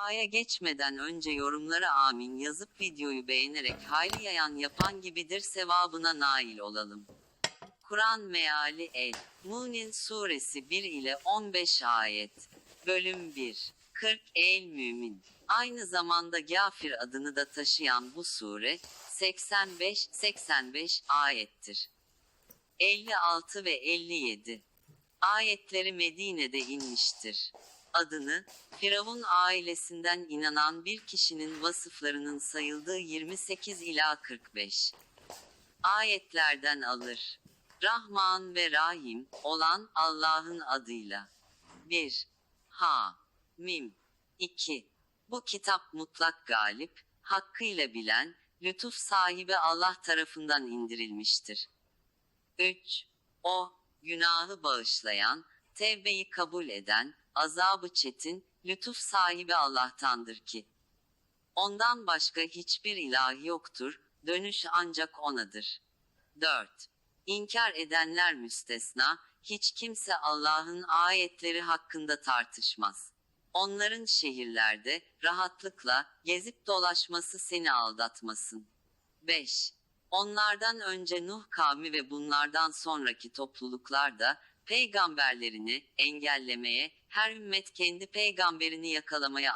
Aya geçmeden önce yorumlara amin yazıp videoyu beğenerek hayli yayan yapan gibidir sevabına nail olalım. Kur'an meali el. Mu'nin suresi 1 ile 15 ayet. Bölüm 1. 40 El Mümin. Aynı zamanda Gafir adını da taşıyan bu sure 85-85 ayettir. 56 ve 57 ayetleri Medine'de inmiştir. Adını, Firavun ailesinden inanan bir kişinin vasıflarının sayıldığı 28 ila 45 ayetlerden alır. Rahman ve Rahim olan Allah'ın adıyla. 1. Ha. Mim. 2. Bu kitap mutlak galip, hakkıyla bilen, lütuf sahibi Allah tarafından indirilmiştir. 3. O, günahı bağışlayan, tevbeyi kabul eden, azabı çetin, lütuf sahibi Allah'tandır ki. Ondan başka hiçbir ilah yoktur, dönüş ancak O'nadır. 4. İnkar edenler müstesna, hiç kimse Allah'ın ayetleri hakkında tartışmaz. Onların şehirlerde, rahatlıkla, gezip dolaşması seni aldatmasın. 5. Onlardan önce Nuh kavmi ve bunlardan sonraki topluluklar da, peygamberlerini engellemeye, her ümmet kendi peygamberini yakalamaya